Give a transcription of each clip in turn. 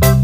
Bye.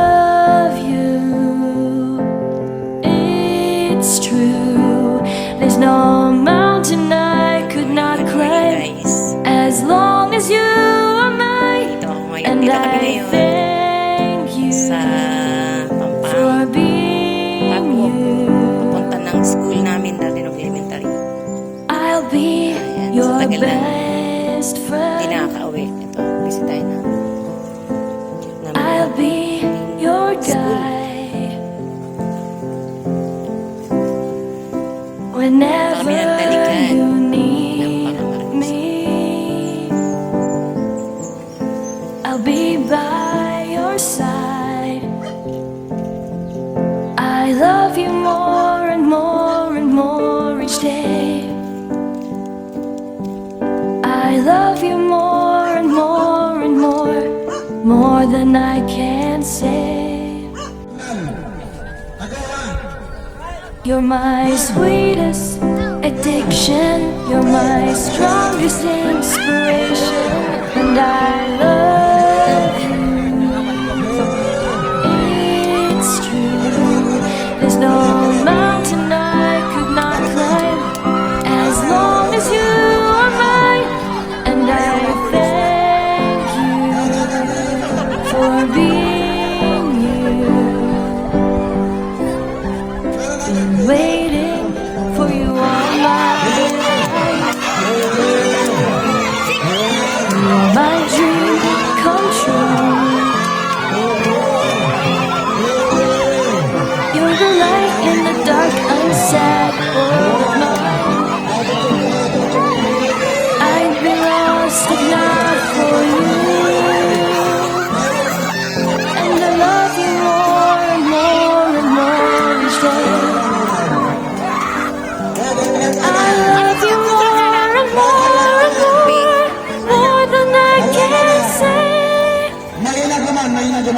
matagal na hindi nakaka-uwi. Ito, busy tayo na. Naman, I'll be your guy. Whenever Kami. more than I can say. You're my sweetest addiction, you're my strongest inspiration, and I love.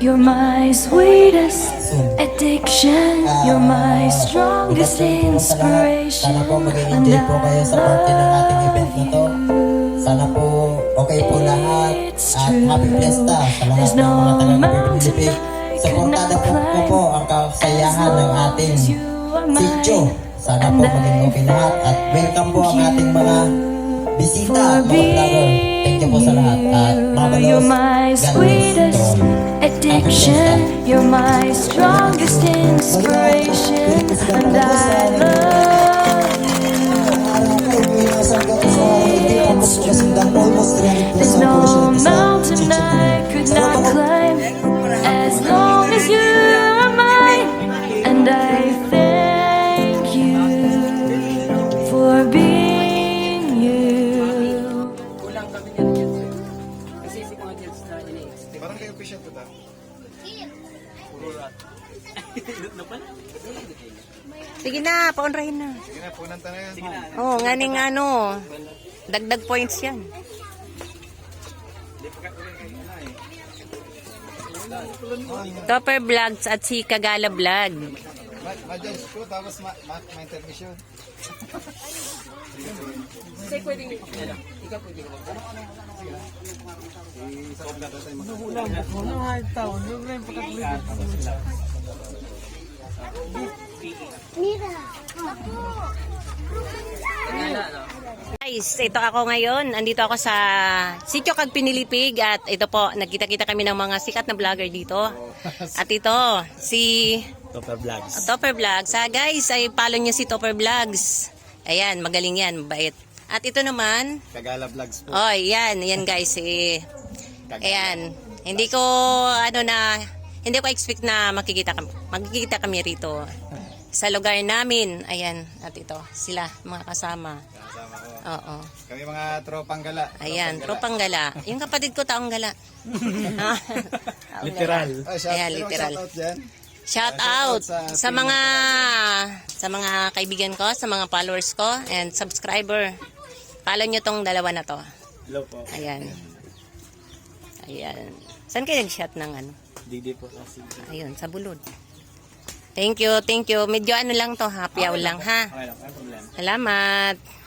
You're my sweetest addiction. You're my strongest inspiration. Sana po mag-enjoy po kayo sa parte ng ating event na to. Sana po okay po lahat at happy fiesta sa lahat ng mga no taga mountain Pilipig. I Suportada could po, po po ang kasayahan ng ating sityo. Sana po maging okay lahat at welcome po ang ating mga bisita, mga vlogger. Thank you po sa lahat. At mabalos, You're my God bless sweetest to all. addiction. You're my strongest inspiration. And I love Araw ko, may nasa hanggang sa hindi pa po po kasindang almost 300 There's sa no portion sa mountain I could not Sige na, paunrahin na. Sige na, punanta na yan. Oo, nga ning ano, dagdag points yan. Topper Vlogs at si Kagala Vlog. Ma-judge ko, tapos ma- ma- ma intermission. Guys, ito ako ngayon. Andito ako sa Sitio Kag Pinilipig at ito po, nagkita-kita kami ng mga sikat na vlogger dito. At ito, si Topper Vlogs. Topper Vlogs. Ah, guys, ay follow niyo si Topper Vlogs. Ayan, magaling yan, mabait. At ito naman, Kagala Vlogs po. oh, yan, yan guys, eh, ayan. Hindi ko, ano na, hindi ko expect na makikita kami, makikita kami rito sa lugar namin. Ayan, at ito, sila, mga kasama. Kasama ko. Oo. Kami mga tropang gala. Ayan, tropang gala. Yung kapatid ko, taong gala. Taong Literal. Oh, shout, Ayan, literal. Shout out dyan. Shout out sa sa mga sa mga kaibigan ko, sa mga followers ko and subscriber. Follow nyo tong dalawa na to. Hello po. Ayan. Ayan. Saan kayo nag-shot ng ano? Didi po kasi. Ayun, sa bulod. Thank you, thank you. Medyo ano lang to, happy hour lang ha. Okay lang, may problema. Salamat.